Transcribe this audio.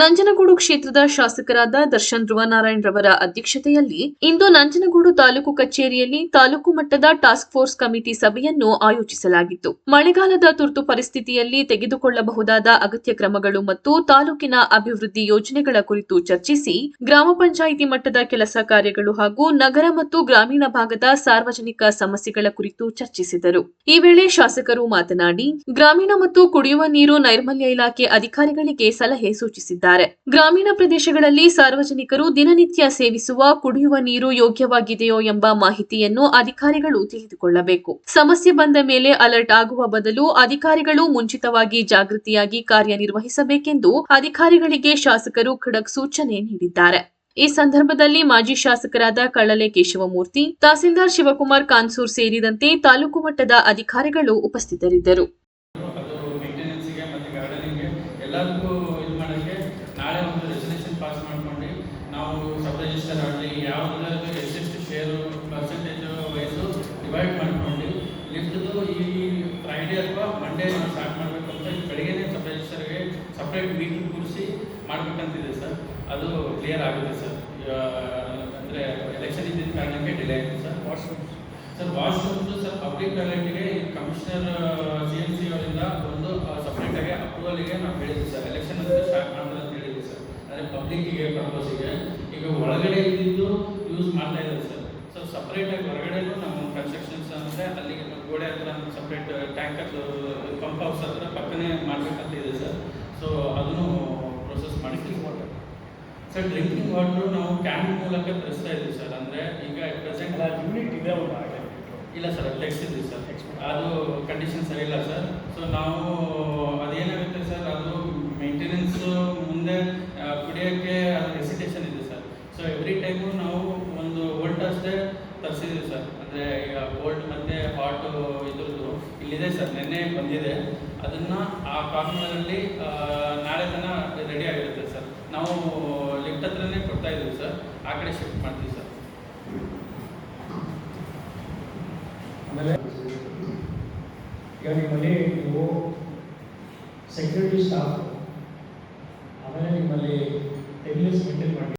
ನಂಜನಗೂಡು ಕ್ಷೇತ್ರದ ಶಾಸಕರಾದ ದರ್ಶನ್ ಧ್ರುವನಾರಾಯಣ್ ರವರ ಅಧ್ಯಕ್ಷತೆಯಲ್ಲಿ ಇಂದು ನಂಜನಗೂಡು ತಾಲೂಕು ಕಚೇರಿಯಲ್ಲಿ ತಾಲೂಕು ಮಟ್ಟದ ಟಾಸ್ಕ್ ಫೋರ್ಸ್ ಕಮಿಟಿ ಸಭೆಯನ್ನು ಆಯೋಜಿಸಲಾಗಿತ್ತು. ಮಳೆಗಾಲದ ತುರ್ತು ಪರಿಸ್ಥಿತಿಯಲ್ಲಿ ತೆಗೆದುಕೊಳ್ಳಬಹುದಾದ ಅಗತ್ಯ ಕ್ರಮಗಳು ಮತ್ತು ತಾಲೂಕಿನ ಅಭಿವೃದ್ಧಿ ಯೋಜನೆಗಳ ಕುರಿತು ಚರ್ಚಿಸಿ ಗ್ರಾಮ ಪಂಚಾಯಿತಿ ಮಟ್ಟದ ಕೆಲಸ ಕಾರ್ಯಗಳು ಹಾಗೂ ನಗರ ಮತ್ತು ಗ್ರಾಮೀಣ ಭಾಗದ ಸಾರ್ವಜನಿಕ ಸಮಸ್ಯೆಗಳ ಕುರಿತು ಚರ್ಚಿಸಿದರು. ಈ ವೇಳೆ ಶಾಸಕರು ಮಾತನಾಡಿ, ಗ್ರಾಮೀಣ ಮತ್ತು ಕುಡಿಯುವ ನೀರು ನೈರ್ಮಲ್ಯ ಇಲಾಖೆ ಅಧಿಕಾರಿಗಳಿಗೆ ಸಲಹೆ ಸೂಚಿಸಿದ್ದಾರೆ. ಗ್ರಾಮೀಣ ಪ್ರದೇಶಗಳಲ್ಲಿ ಸಾರ್ವಜನಿಕರು ದಿನನಿತ್ಯ ಸೇವಿಸುವ, ಕುಡಿಯುವ ನೀರು ಯೋಗ್ಯವಾಗಿದೆಯೋ ಎಂಬ ಮಾಹಿತಿಯನ್ನು ಅಧಿಕಾರಿಗಳು ತಿಳಿದುಕೊಳ್ಳಬೇಕು. ಸಮಸ್ಯೆ ಬಂದ ಮೇಲೆ ಅಲರ್ಟ್ ಆಗುವ ಬದಲು ಅಧಿಕಾರಿಗಳು ಮುಂಚಿತವಾಗಿ ಜಾಗೃತಿಯಾಗಿ ಕಾರ್ಯನಿರ್ವಹಿಸಬೇಕೆಂದು ಅಧಿಕಾರಿಗಳಿಗೆ ಶಾಸಕರು ಖಡಕ್ ಸೂಚನೆ ನೀಡಿದ್ದಾರೆ. ಈ ಸಂದರ್ಭದಲ್ಲಿ ಮಾಜಿ ಶಾಸಕರಾದ ಕಳ್ಳಲೆ ಕೇಶವಮೂರ್ತಿ, ತಹಸೀಲ್ದಾರ್ ಶಿವಕುಮಾರ್ ಕಾನ್ಸೂರ್ ಸೇರಿದಂತೆ ತಾಲೂಕು ಮಟ್ಟದ ಅಧಿಕಾರಿಗಳು ಉಪಸ್ಥಿತರಿದ್ದರು ಅದು ಮೇಂಟೆನೆನ್ಸಿಗೆ ಮತ್ತು ಗಾರ್ಡನಿಂಗ್ಗೆ ಎಲ್ಲದಕ್ಕೂ ಇದು ಮಾಡೋಕ್ಕೆ ನಾಳೆ ಒಂದು ರೆಸಲ್ಯೂಷನ್ ಪಾಸ್ ಮಾಡ್ಕೊಂಡು ನಾವು ಸಬ್ ರಿಜಿಸ್ಟರ್ ಆಗಲಿ ಯಾವುದಾದ್ರು ಎಷ್ಟೆಷ್ಟು ಶೇರು ಪರ್ಸೆಂಟೇಜು ವೈಸು ಡಿವೈಡ್ ಮಾಡ್ಕೊಂಡು ಲಿಫ್ಟ್ದು ಈ ಫ್ರೈಡೇ ಅಥವಾ ಮಂಡೇ ನಾವು ಸ್ಟಾರ್ಟ್ ಮಾಡಬೇಕು ಅಂತ ಬೆಳಿಗ್ಗೆನೇ ಸಬ್ ರಿಜಿಸ್ಟರ್ಗೆ ಸಪ್ರೇಟ್ ಮೀಟಿಂಗ್ ಕೂರಿಸಿ ಮಾಡಬೇಕಂತಿದೆ ಸರ್. ಅದು ಕ್ಲಿಯರ್ ಆಗುತ್ತೆ ಸರ್. ಅಂದರೆ ಎಲೆಕ್ಷನ್ ಇದ್ದಿದ್ದ ಕಾರಣಕ್ಕೆ ಡಿಲೇ ಆಯಿತು sir. Washroom sir washrooms sir public ಟಾಯ್ಲೆಟ್ಗೆ commissioner C M C ಅವರಿಂದ ಒಂದು ಸಪ್ರೇಟಾಗಿ ಅಪ್ರೂವಲ್ಗೆ ನಾವು ಹೇಳಿದ್ವಿ ಸರ್. ಎಲೆಕ್ಷನ್ ಅಂತ ಸ್ಟಾರ್ಟ್ ಮಾಡಿದ್ರೆ ಅಂತ ಹೇಳಿದ್ವಿ ಸರ್. ಅಂದರೆ ಪಬ್ಲಿಕ್ಕಿಗೆ ಪರ್ಪಸ್ಸಿಗೆ ಈಗ ಒಳಗಡೆ ಇದ್ದಿದ್ದು ಯೂಸ್ ಮಾಡ್ತಾ ಇದ್ದಾರೆ ಸರ್. ಸೊ ಸಪ್ರೇಟಾಗಿ ಹೊರಗಡೆನೂ ನಮ್ಮ ಕನ್ಸ್ಟ್ರಕ್ಷನ್ಸ್ ಅಂದರೆ ಅಲ್ಲಿಗೆ ಗೋಡೆ ಹತ್ರ ಸಪ್ರೇಟ್ ಟ್ಯಾಂಕರ್ ಪಂಪ್ ಹೌಸ್ ಹತ್ರ ಪಕ್ಕನೇ ಮಾಡಬೇಕಂತ ಇದೆ ಸರ್. ಸೊ ಅದನ್ನು ಪ್ರೊಸೆಸ್ ಮಾಡಿ ವಾಟರ್ ಸರ್ ಡ್ರಿಂಕಿಂಗ್ ವಾಟರ್ ನಾವು ಕ್ಯಾನ್ ಮೂಲಕ ತರಿಸ್ತಾ ಇದ್ದೀವಿ ಸರ್. ಅಂದರೆ ಈಗ ಪ್ರೆಸೆಂಟ್ ಯೂನಿಟ್ ಇದೆ ಒಂದು ಇಲ್ಲ ಸರ್ ತೆಗ್ಸಿದ್ವಿ ಸರ್ ಅದು ಕಂಡೀಷನ್ ಸರಿ ಇಲ್ಲ ಸರ್. ಸೊ ನಾವು ಅದೇನಾಗುತ್ತೆ ಸರ್, ಅದು ಮೇಂಟೆನೆನ್ಸ್ ಮುಂದೆ ಕುಡಿಯೋಕ್ಕೆ ಅದು ಹೆಸಿಟೇಷನ್ ಇದೆ ಸರ್. ಸೊ ಎವ್ರಿ ಟೈಮು ನಾವು ಒಂದು ವೋಲ್ಟ್ ಅಷ್ಟೇ ತರಿಸಿದ್ವಿ ಸರ್. ಅಂದರೆ, ಈಗ ಓಲ್ಡ್ ಮತ್ತು ಹಾಟ್ ಇದ್ರದ್ದು ಇಲ್ಲಿದೆ ಸರ್, ನಿನ್ನೆ ಬಂದಿದೆ. ಅದನ್ನು ಆ ಕಾರ್ನರಲ್ಲಿ ನಾಳೆ ತನ ರೆಡಿ ಆಗಿರುತ್ತೆ ಸರ್. ನಾವು ಲಿಫ್ಟ್ ಹತ್ರನೇ ಕೊಡ್ತಾ ಇದ್ದೀವಿ ಸರ್. ಆ ಕಡೆ ಶಿಫ್ಟ್ ಮಾಡ್ತೀವಿ ಸರ್. ಆಮೇಲೆ ಈಗ ನಿಮ್ಮಲ್ಲಿ ನೀವು ಸೆಕ್ಯೂರಿಟಿ ಸ್ಟಾಫ್ ಆಮೇಲೆ ನಿಮ್ಮಲ್ಲಿ ಟೆಕ್ನಿಕ್ಸ್ ಮೇಂಟೈನ್ ಮಾಡಿ